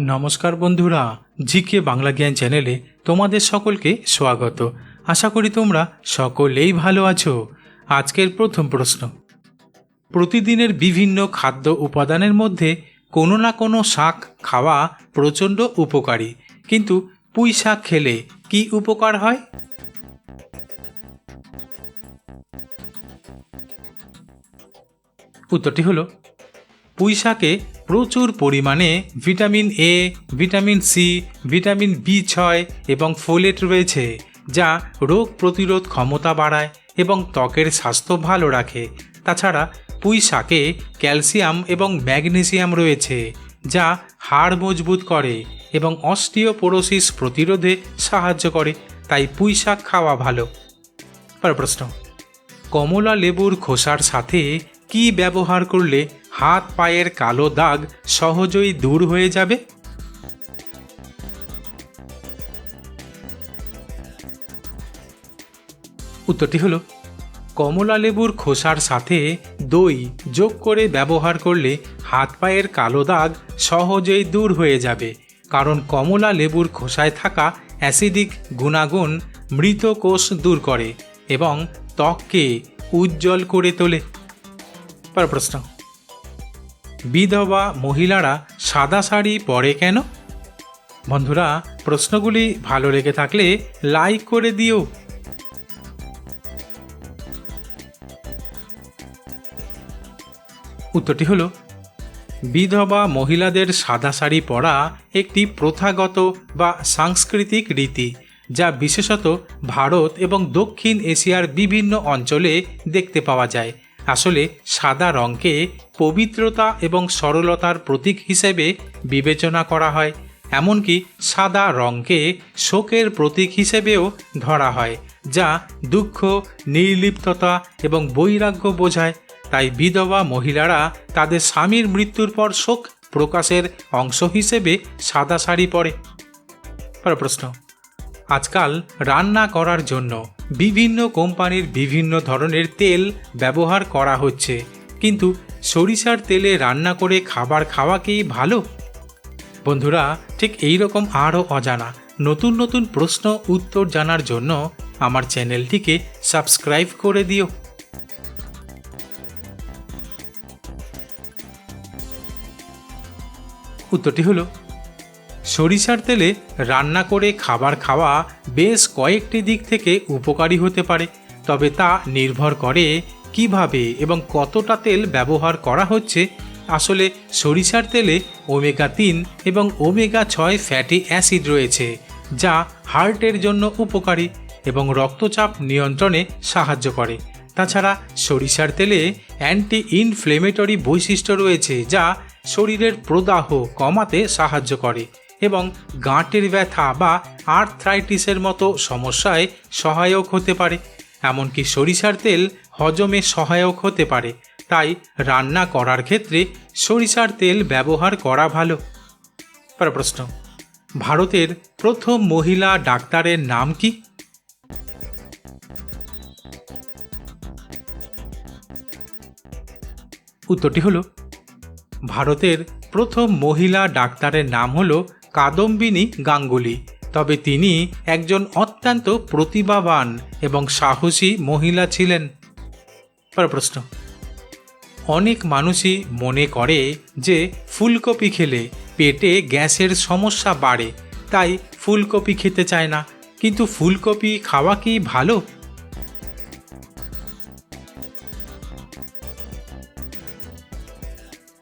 নমস্কার বন্ধুরা, জিকে বাংলা জ্ঞান চ্যানেলে তোমাদের সকলকে স্বাগত। আশা করি তোমরা সকলেই ভালো আছো। আজকের প্রথম প্রশ্ন। প্রতিদিনের বিভিন্ন খাদ্য উপাদানের মধ্যে কোনো না কোনো শাক খাওয়া প্রচণ্ড উপকারী। কিন্তু পুঁই শাক খেলে কি উপকার হয়? উত্তরটি হলো, পুঁই শাকে প্রচুর পরিমাণে vitamin A vitamin C vitamin B ছয় এবং ফোলেট রয়েছে, যা রোগ প্রতিরোধ ক্ষমতা বাড়ায় এবং ত্বকের স্বাস্থ্য ভালো রাখে। তাছাড়া পুঁই শাকে ক্যালসিয়াম এবং ম্যাগনেসিয়াম রয়েছে, যা হাড় মজবুত করে এবং অস্টিওপোরোসিস প্রতিরোধে সাহায্য করে, তাই পুঁই শাক খাওয়া ভালো। পরের প্রশ্ন, কমলা লেবুর খোসার সাথে কি ব্যবহার করলে হাত পায়ের কালো দাগ সহজেই দূর হয়ে যাবে? উত্তরটি হলো, কমলা লেবুর খোসার সাথে দই যোগ করে ব্যবহার করলে হাত পায়ের কালো দাগ সহজেই দূর হয়ে যাবে, কারণ কমলা লেবুর খোসায় থাকা অ্যাসিডিক গুণাগুণ মৃত কোষ দূর করে এবং ত্বককে উজ্জ্বল করে তোলে। পর প্রশ্ন বিধবা মহিলারা সাদা শাড়ি পরে কেন? বন্ধুরা, প্রশ্নগুলি ভালো লেগে থাকলে লাইক করে দিও। উত্তরটি হলো, বিধবা মহিলাদের সাদা শাড়ি পরা একটি প্রথাগত বা সাংস্কৃতিক রীতি, যা বিশেষত ভারত এবং দক্ষিণ এশিয়ার বিভিন্ন অঞ্চলে দেখতে পাওয়া যায়। আসলে সাদা রঙকে পবিত্রতা এবং সরলতার প্রতীক হিসেবে বিবেচনা করা হয়, এমনকি সাদা রঙকে শোকের প্রতীক হিসেবেও ধরা হয়, যা দুঃখ, নির্লিপ্ততা এবং বৈরাগ্য বোঝায়। তাই বিধবা মহিলারা তাদের স্বামীর মৃত্যুর পর শোক প্রকাশের অংশ হিসেবে সাদা শাড়ি পরে। পর প্রশ্ন। আজকাল রান্না করার জন্য বিভিন্ন কোম্পানির বিভিন্ন ধরনের তেল ব্যবহার করা হচ্ছে। কিন্তু সরিষার তেলে রান্না করে খাবার খাওয়া কি ভালো? বন্ধুরা, ঠিক এই রকম আরও অজানা নতুন নতুন প্রশ্ন উত্তর জানার জন্য আমার চ্যানেলটিকে সাবস্ক্রাইব করে দিও। উত্তরটি হলো সরিষার তেলে রান্না করে খাবার খাওয়া বেশ কয়েকটি দিক থেকে উপকারী হতে পারে। তবে তা নির্ভর করে কীভাবে এবং কতটা তেল ব্যবহার করা হচ্ছে। আসলে সরিষার তেলে ওমেগা তিন এবং ওমেগা ছয় ফ্যাটি অ্যাসিড রয়েছে, যা হার্টের জন্য উপকারী এবং রক্তচাপ নিয়ন্ত্রণে সাহায্য করে। তাছাড়া সরিষার তেলে অ্যান্টি ইনফ্লেমেটরি বৈশিষ্ট্য রয়েছে, যা শরীরের প্রদাহ কমাতে সাহায্য করে। এবং গাঁটের ব্যথা বা আর্থ্রাইটিসের মতো সমস্যায় সহায়ক হতে পারে। এমনকি সরিষার তেল হজমে সহায়ক হতে পারে। তাই রান্না করার ক্ষেত্রে সরিষার তেল ব্যবহার করা ভালো। পর প্রশ্ন, ভারতের প্রথম মহিলা ডাক্তারের নাম কি? উত্তরটি হলো, ভারতের প্রথম মহিলা ডাক্তারের নাম হল কাদম্বিনী গাঙ্গুলি, তবে তিনি একজন অত্যন্ত প্রতিভাবান এবং সাহসী মহিলা ছিলেন। প্রশ্ন। অনেক মানুষই মনে করে যে ফুলকপি খেলে পেটে গ্যাসের সমস্যা বাড়ে, তাই ফুলকপি খেতে চায় না। কিন্তু ফুলকপি খাওয়া কি ভালো?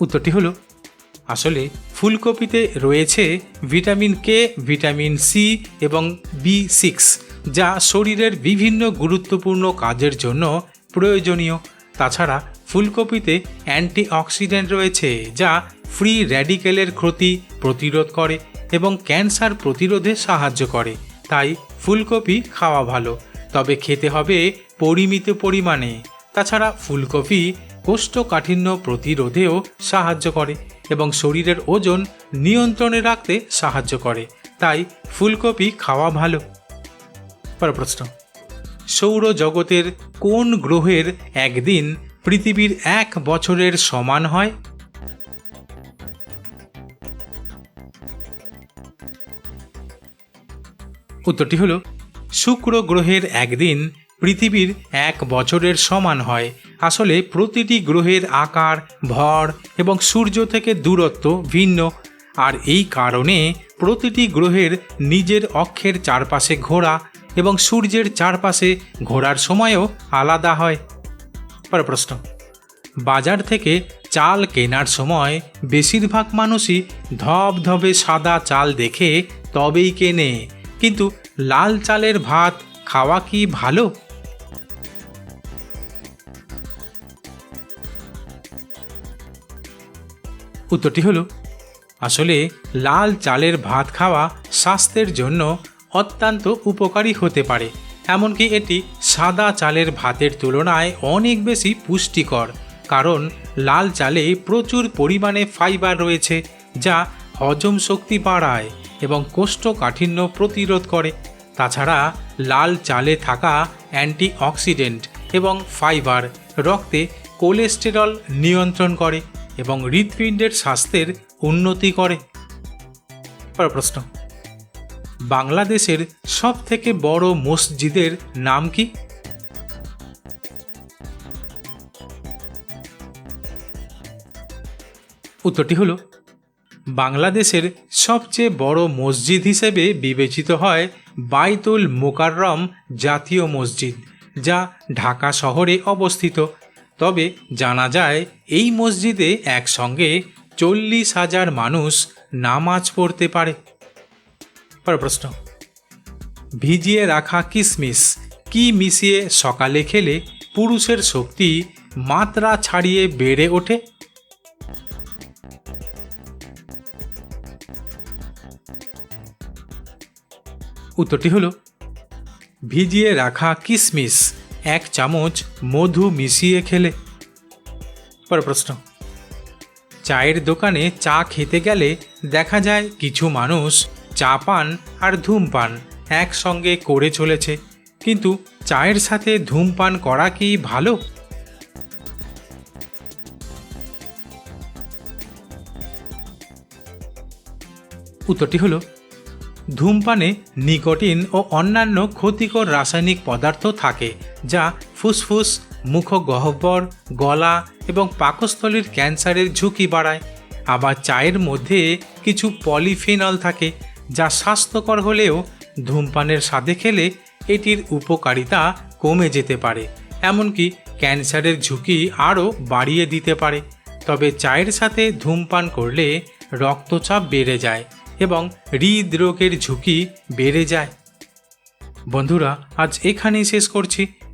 উত্তরটি হলো, আসলে ফুলকপিতে রয়েছে ভিটামিন কে, ভিটামিন সি এবং বি সিক্স, যা শরীরের বিভিন্ন গুরুত্বপূর্ণ কাজের জন্য প্রয়োজনীয়। তাছাড়া ফুলকপিতে অ্যান্টিঅক্সিডেন্ট রয়েছে, যা ফ্রি র্যাডিকেলের ক্ষতি প্রতিরোধ করে এবং ক্যান্সার প্রতিরোধে সাহায্য করে। তাই ফুলকপি খাওয়া ভালো, তবে খেতে হবে পরিমিত পরিমাণে। তাছাড়া ফুলকপি কোষ্ঠকাঠিন্য প্রতিরোধেও সাহায্য করে এবং শরীরের ওজন নিয়ন্ত্রণে রাখতে সাহায্য করে। তাই ফুলকপি খাওয়া ভালো। পর প্রশ্ন। সৌরজগতের কোন গ্রহের একদিন পৃথিবীর এক বছরের সমান হয়? উত্তরটি হল, শুক্র গ্রহের একদিন পৃথিবীর এক বছরের সমান হয়। আসলে প্রতিটি গ্রহের আকার, ভর এবং সূর্য থেকে দূরত্ব ভিন্ন। আর এই কারণে প্রতিটি গ্রহের নিজের অক্ষের চারপাশে ঘোরা এবং সূর্যের চারপাশে ঘোরার সময়ও আলাদা হয়। পরের প্রশ্ন। বাজার থেকে চাল কেনার সময় বেশিরভাগ মানুষই ধবধবে সাদা চাল দেখে তবেই কেনে। কিন্তু লাল চালের ভাত খাওয়া কি ভালো? উত্তরটি হলো, আসলে লাল চালের ভাত খাওয়া স্বাস্থ্যের জন্য অত্যন্ত উপকারী হতে পারে, এমনকি এটি সাদা চালের ভাতের তুলনায় অনেক বেশি পুষ্টিকর, কারণ লাল চালে প্রচুর পরিমাণে ফাইবার রয়েছে, যা হজম শক্তি বাড়ায় এবং কোষ্ঠকাঠিন্য প্রতিরোধ করে। তাছাড়া লাল চালে থাকা অ্যান্টিঅক্সিডেন্ট এবং ফাইবার রক্তে কোলেস্টেরল নিয়ন্ত্রণ করে। এবং হৃৎপিণ্ডের স্বাস্থ্যের উন্নতি করে। প্রশ্ন, বাংলাদেশের সব থেকে বড় মসজিদের নাম কি? উত্তরটি হলো, বাংলাদেশের সবচেয়ে বড় মসজিদ হিসেবে বিবেচিত হয় বাইতুল মোকাররম জাতীয় মসজিদ, যা ঢাকা শহরে অবস্থিত। তবে জানা যায় এই মসজিদে একসঙ্গে চল্লিশ হাজার মানুষ নামাজ পড়তে পারে। প্রশ্ন। ভিজিয়ে রাখা কিশমিশ কি মিশিয়ে সকালে খেলে পুরুষের শক্তি মাত্রা ছাড়িয়ে বেড়ে ওঠে? উত্তরটি হলো, ভিজিয়ে রাখা কিশমিশ এক চামচ মধু মিশিয়ে খেলে। পরের প্রশ্ন। চায়ের দোকানে চা খেতে গেলে দেখা যায় কিছু মানুষ চা পান আর ধূমপান একসঙ্গে করে চলেছে। কিন্তু চায়ের সাথে ধূমপান করা কি ভালো? উত্তরটি হলো, ধূমপানে নিকোটিন ও অন্যান্য ক্ষতিকর রাসায়নিক পদার্থ থাকে। যা ফুসফুস, মুখগহ্বর, গলা এবং পাকস্থলীর ক্যান্সারের ঝুঁকি বাড়ায়। আবার চায়ের মধ্যে কিছু পলিফিনল থাকে, যা স্বাস্থ্যকর হলেও ধূমপানের সাথে খেলে এটির উপকারিতা কমে যেতে পারে। এমনকি ক্যান্সারের ঝুঁকি আরও বাড়িয়ে দিতে পারে। তবে চায়ের সাথে ধূমপান করলে রক্তচাপ বেড়ে যায় এবং হৃদরোগের ঝুঁকি বেড়ে যায়। বন্ধুরা, আজ এখানেই শেষ করছি।